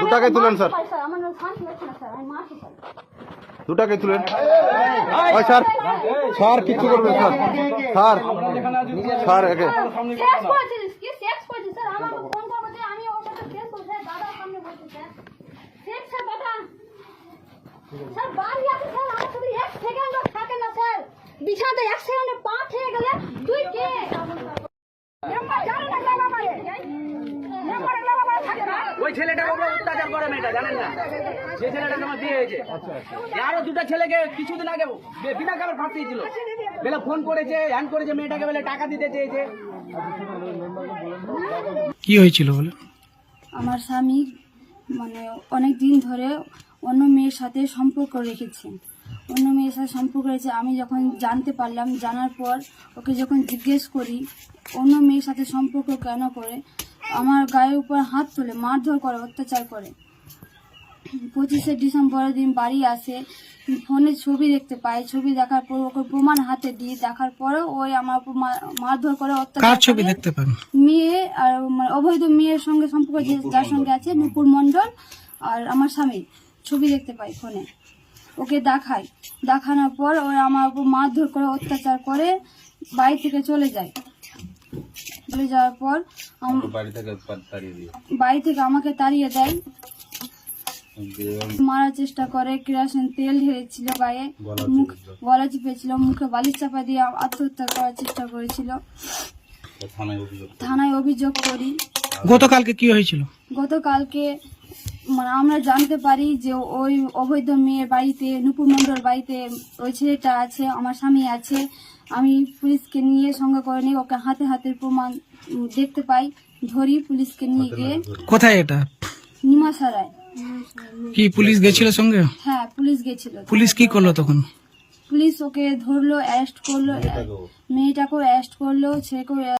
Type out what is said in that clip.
দুটাকে তুলেন, স্যার। দুটাকে তুলেন। ওই স্যার। স্যার কিছু করব স্যার। স্যার। স্যার এক। সেকেন্ড থাকে না স্যার। বিছানাতে এক সেকেন্ডে পা গেলে তুই কে মেম্বার জানে না গ্রাম আমারে মেম্বার গ্রাম আমারে থাকে না ওই ছেলেটার উপরে অত্যাচার করে মেয়েটা জানেন না? যে ছেলেটা তোমার বিয়ে হয়েছে। আরও দুটা ছেলেকে কিছুদিন আগে বিনা কামের ফাঁসি ছিল বেলা ফোন করেছে হ্যান করেছে মেয়েটাকে বেলে টাকা দিতে চেয়েছে। কি হয়েছিল বলে? আমার স্বামী মানে অনেক দিন ধরে অন্য মেয়ের সাথে সম্পর্ক রেখেছে। অন্য মেয়ের সাথে সম্পর্ক রয়েছে আমি যখন জানতে পারলাম জানার পর ওকে যখন জিজ্ঞেস করি অন্য মেয়ের সাথে সম্পর্ক কেন করে আমার গায়ের উপর হাত তোলে মারধর করে অত্যাচার করে। পঁচিশে ডিসেম্বরের দিন বাড়ি আসে ফোনে ছবি দেখতে পাই ছবি দেখার পর ওকে প্রমাণ হাতে দিয়ে দেখার পরে ওই আমার উপর মা- মারধর করে অত্যাচার কার ছবি দেখতে পান? মেয়ে আর মানে অবৈধ মেয়ের সঙ্গে সম্পর্ক যার সঙ্গে আছে নুপুর মণ্ডল আর আমার স্বামী। ছবি দেখতে পাই ফোনে। ওকে দেখাই দেখানোর পর ওরা আমার উপর মারধর করে অত্যাচার করে বাড়ি থেকে চলে যায়। চলে যাওয়ার পর আম- বাড়ি থেকে আমাকে তাড়িয়ে দেয়। মারার চেষ্টা করে কেরাসিন তেল ঢেলেছিল গায়ে মুখ গলা চিপেছিল মুখে বালিশ চাপা দিয়ে আত্মহত্যা করার চেষ্টা করেছিল। থানায় অভিযোগ করি। গতকালকে কি হয়েছিল? গতকালকে মানে আমরা জানতে পারি যে ওই অবৈধ মেয়ের বাড়িতে নুপুর মণ্ডল বাড়িতে ওই ছেলেটা আছে আমার স্বামী আছে। আমি পুলিশকে নিয়ে সঙ্গে করে নিয়ে ওকে হাতে হাতে প্রমাণ দেখতে পাই ধরি পুলিশকে নিয়ে গিয়ে। কোথায় এটা? নিমাসারায় কি পুলিশ গেছিল সঙ্গে? হ্যাঁ পুলিশ গেছিল। পুলিশ কি করল তখন? পুলিশ ওকে ধরলো অ্যারেস্ট করল মেয়েটাকেও অ্যারেস্ট করল ছেলেকেও